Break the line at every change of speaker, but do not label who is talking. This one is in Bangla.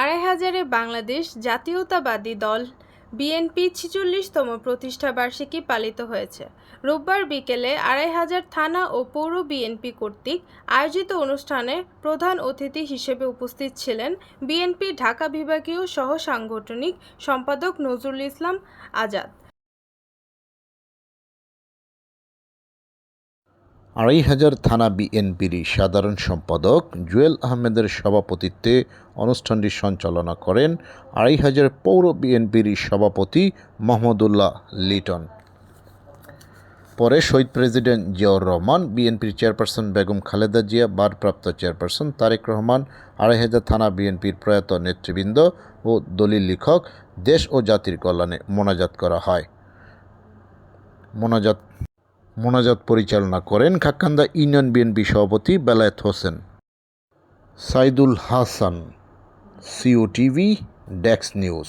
আড়াই হাজারে বাংলাদেশ জাতীয়তাবাদী দল বিএনপি ছিচল্লিশতম প্রতিষ্ঠাবার্ষিকী পালিত হয়েছে। রোববার বিকেলে আড়াই হাজার থানা ও পৌর বিএনপি কর্তৃক আয়োজিত অনুষ্ঠানে প্রধান অতিথি হিসেবে উপস্থিত ছিলেন বিএনপি ঢাকা বিভাগীয় সহ সাংগঠনিক সম্পাদক নজরুল ইসলাম আজাদ।
আড়াই হাজার থানা বিএনপির সাধারণ সম্পাদক জুয়েল আহমেদের সভাপতিত্বে অনুষ্ঠানটি সঞ্চালনা করেন আড়াই হাজার পৌর বিএনপির সভাপতি মোহাম্মদুল্লাহ লিটন। পরে শহীদ প্রেসিডেন্ট জিয়াউর রহমান, বিএনপির চেয়ারপারসন বেগম খালেদা জিয়া বারপ্রাপ্ত চেয়ারপারসন তারেক রহমান, আড়াই হাজার থানা বিএনপির প্রয়াত নেতৃবৃন্দ ও দলিল লেখক দেশ ও জাতির কল্যাণে মোনাজাত করা হয়। মোনাজাত মোনাজাত পরিচালনা করেন খাক্কান্দা ইউনিয়ন বিএনপি সভাপতি বেলায়েত হোসেন। সাইদুল হাসান সিও টিভি ডেক্স নিউজ।